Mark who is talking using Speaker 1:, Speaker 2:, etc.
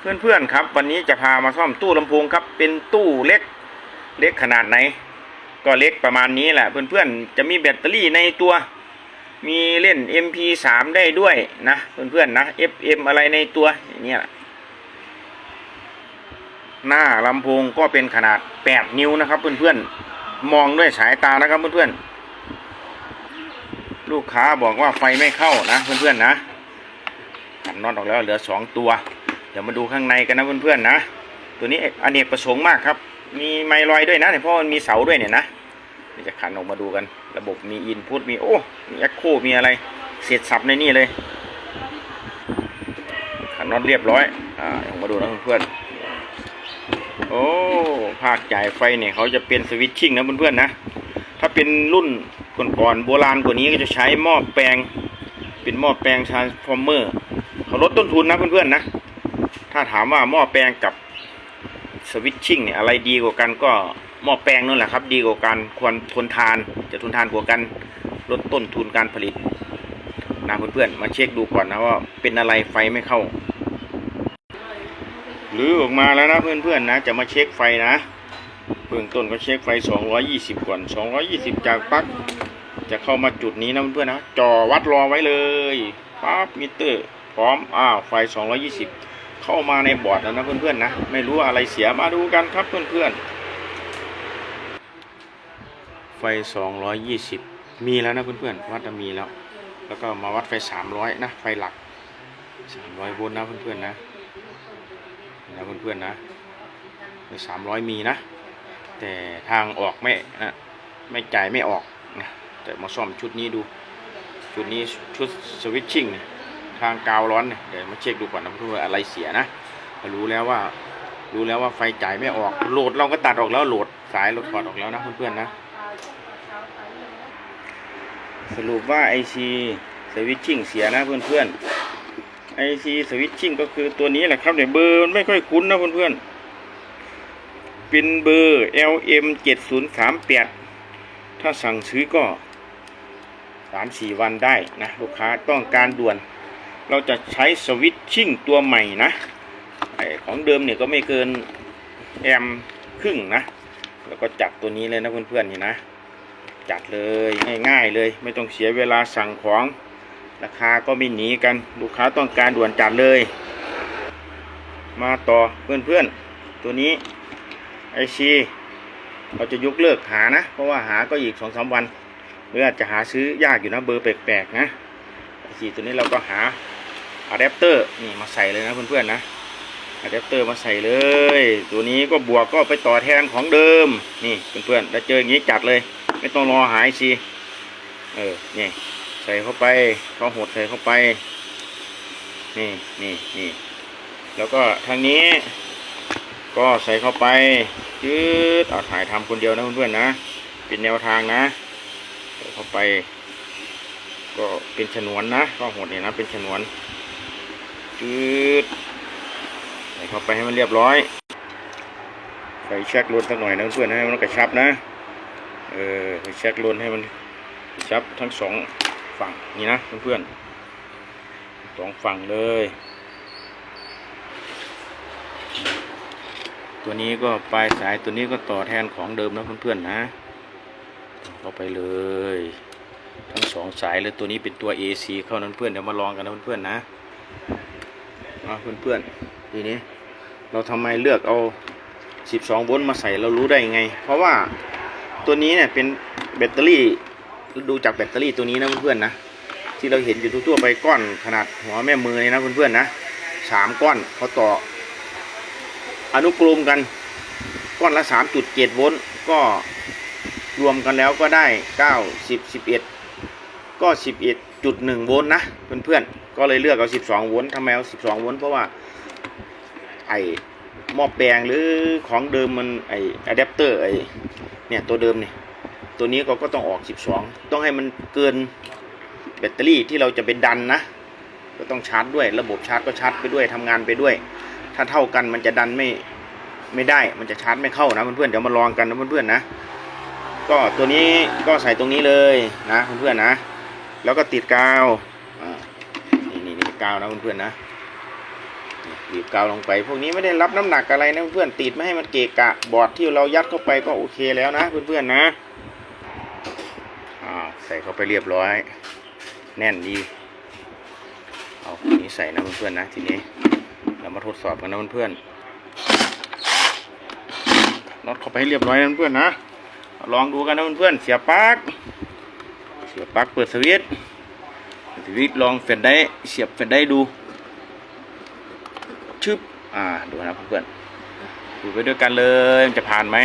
Speaker 1: เพื่อนๆครับ วันนี้จะพามาซ่อมตู้ลำโพงครับ เป็นตู้เล็กเล็กขนาดไหน ก็เล็กประมาณนี้แหละ เพื่อนๆจะมีแบตเตอรี่ในตัว มีเล่น MP3 ได้ด้วยนะ เพื่อนๆนะ FM อะไรในตัวอย่างเนี้ยหน้าลำโพงก็เป็นขนาด 8 นิ้วนะครับ เพื่อนๆมองด้วยสายตานะครับเพื่อนๆลูกค้าบอกว่าไฟไม่เข้านะ เพื่อนๆนะตัดน็อตออกแล้วเหลือสองตัว เดี๋ยวมาดูข้างในกันนะเพื่อนๆนะ ตัวนี้อเนกประสงค์มากครับ มีไมลอยด้วยนะเนี่ยเพราะมันมีเสาด้วยเนี่ยนะเดี๋ยวจะขันออกมาดูกัน ระบบมีอินพุตมีโอ้มีแอคโคมีอะไร เสร็จสับในนี่เลย ขันน็อตเรียบร้อย อ่าออกมาดูนะเพื่อนๆโอ้ภาคจ่ายไฟเนี่ยเขาจะเป็นสวิตชิ่งนะเพื่อนๆนะ ถ้าเป็นรุ่นก่อนๆโบราณกว่านี้ก็จะใช้หม้อแปลง เป็นหม้อแปลงทรานส์ฟอร์เมอร์เขาลดต้นทุนนะเพื่อนๆนะ ถ้าถามว่าหม้อแปลงกับสวิตชิ่งเนี่ยอะไรดีกว่ากันก็หม้อแปลงนั่นแหละครับ ดีกว่ากันควรทนทานจะทนทานกว่ากันลดต้นทุนการผลิตนะเพื่อนๆมาเช็คดูก่อนนะว่าเป็นอะไรไฟไม่เข้าหรือออกมาแล้วนะเพื่อนๆนะ จะมาเช็คไฟนะเบื้องต้นก็เช็คไฟ 220 ก่อน 220 จากปลั๊กจะเข้ามาจุดนี้นะเพื่อนๆนะจอวัดรอไว้เลยปั๊บมิเตอร์ พร้อมอ้าวไฟ 220 เข้ามาในบอร์ดแล้วนะเพื่อนๆนะ ไม่รู้อะไรเสียมาดูกันครับเพื่อนๆ ไฟ 220 มีแล้วนะเพื่อนๆวัดจะมีแล้ว แล้วก็มาวัดไฟ 300 นะ ไฟหลัก 300โวลต์นะเพื่อนๆนะนะเพื่อนๆนะไฟ 300 มีนะ แต่ทางออกไม่นะไม่จ่ายไม่ออกนะแต่มาซ่อมชุดนี้ดู ชุดนี้ชุดสวิตชิ่งนี่ย ทางกาวร้อนเนี่ยเดี๋ยวมาเช็คดูก่อนนะเพื่อนอะไรเสียนะรู้แล้วว่า รู้แล้วว่าไฟจ่ายไม่ออกโหลดเราก็ตัดออกแล้วโหลดสายโหลดถอดออกแล้วนะเพื่อนๆนะ สรุปว่า IC สวิตชิ่งเสียนะเพื่อนๆ IC สวิตชิ่งก็คือตัวนี้แหละครับเดี๋ยเบอร์มันไม่ค่อยคุ้นนะเพื่อนๆเป็นเบอร์ LM 7038 ถ้าสั่งซื้อก็สามสี่วันได้นะ ลูกค้าต้องการด่วน เราจะใช้สวิตชิ่งตัวใหม่นะของเดิมเนี่ยก็ไม่เกินแอมครึ่งนะ แล้วก็จับตัวนี้เลยนะเพื่อนๆนี่นะ จัดเลยง่ายๆเลย ไม่ต้องเสียเวลาสั่งของ ราคาก็ไม่หนีกันลูกค้าต้องการด่วนจัดเลย มาต่อเพื่อนๆ ตัวนี้ไอซีเราจะยกเลิกหานะ เพราะว่าหาก็อีกสองสามวันหรืออาจจะหาซื้อยากอยู่นะเบอร์แปลกๆนะสีตัวนี้เราก็หา อะแดปเตอร์นี่มาใส่เลยนะเพื่อนๆนะอะแดปเตอร์มาใส่เลย ตัวนี้ก็บวกก็ไปต่อแทนของเดิม นี่เพื่อนๆแล้เจออย่างนี้จัดเลย ไม่ต้องรอหายสิเออนี่ใส่เข้าไปเขาหดใส่เข้าไปนี่นี่นี่แล้วก็ทางนี้ ก็ใส่เข้าไปยืดเอาถ่ายทำคนเดียวนะเพื่อนๆนะ เป็นแนวทางนะใส่เข้าไป ก็เป็นฉนวนนะก็หดเนี่ยนะเป็นฉนวน จืดใส่เข้าไปให้มันเรียบร้อยใส่เช็คลนสักหน่อยนะเพื่อนให้มันกระชับนะ เออใส่เช็คลนให้มันกระชับทั้งสองฝั่งนี่นะเพื่อนสองฝั่งเลย ตัวนี้ก็ปลายสายตัวนี้ก็ต่อแทนของเดิมนะเพื่อนๆนะ เข้าไปเลย ทั้งสองสายเลยตัวนี้เป็นตัว AC เข้านั้นเพื่อนเดี๋ยวมาลองกันนะเพื่อนๆนะ มาเพื่อนๆทีนี้เราทำไมเลือกเอา 12 โวลต์มาใส่เรารู้ได้ยังไง เพราะว่าตัวนี้เนี่ยเป็นแบตเตอรี่ดูจากแบตเตอรี่ตัวนี้นะเพื่อนๆนะที่เราเห็นอยู่ทั่วๆไปก้อนขนาดหัวแม่มือเลยนะเพื่อนๆนะสามก้อนเขาต่อ อนุกรมกันก้อนละ 3.7 โวลต์ก็รวมกันแล้วก็ได้ 9 10 11 ก็ 11.1 โวลต์นะเพื่อนๆ ก็เลยเลือกเอา 12 โวลต์ทำไมเอา 12 โวลต์เพราะว่า ไอหม้อแปลงหรือของเดิมมันไออะแดปเตอร์ไอเนี่ยตัวเดิมเนี่ยตัวนี้ก็ก็ต้องออก 12 ต้องให้มันเกินแบตเตอรี่ที่เราจะไปดันนะ ก็ต้องชาร์จด้วย ระบบชาร์จก็ชาร์จไปด้วยทำงานไปด้วย ถ้าเท่ากันมันจะดันไม่ไม่ได้ มันจะชาร์จไม่เข้านะเพื่อนๆเดี๋ยวมาลองกันนะเพื่อนๆนะ ก็ตัวนี้ก็ใส่ตรงนี้เลยนะเพื่อนๆนะ แล้วก็ติดกาวอ่า กาวนะเพื่อนๆนะบีบกาวลงไปพวกนี้ไม่ได้รับน้ำหนักอะไรนะเพื่อนติดไม่ให้มันเกะกะบอร์ดที่เรายัดเข้าไปก็โอเคแล้วนะเพื่อนๆนะอ้าวใส่เข้าไปเรียบร้อย แน่นดีเอาอันนี้ใส่นะเพื่อนๆนะทีนี้เรามาทดสอบกันนะเพื่อนๆน็อตเข้าไปให้เรียบร้อยนะเพื่อนๆนะลองดูกันนะเพื่อนๆเสียบปลั๊กเสียบปลั๊กเปิดสวิตช์ สวิตช์ลองแฟนได้เสียบแฟนได้ดูชึบอ่าดูนะเพื่อนๆดูไปด้วยกันเลยมันจะผ่านไหม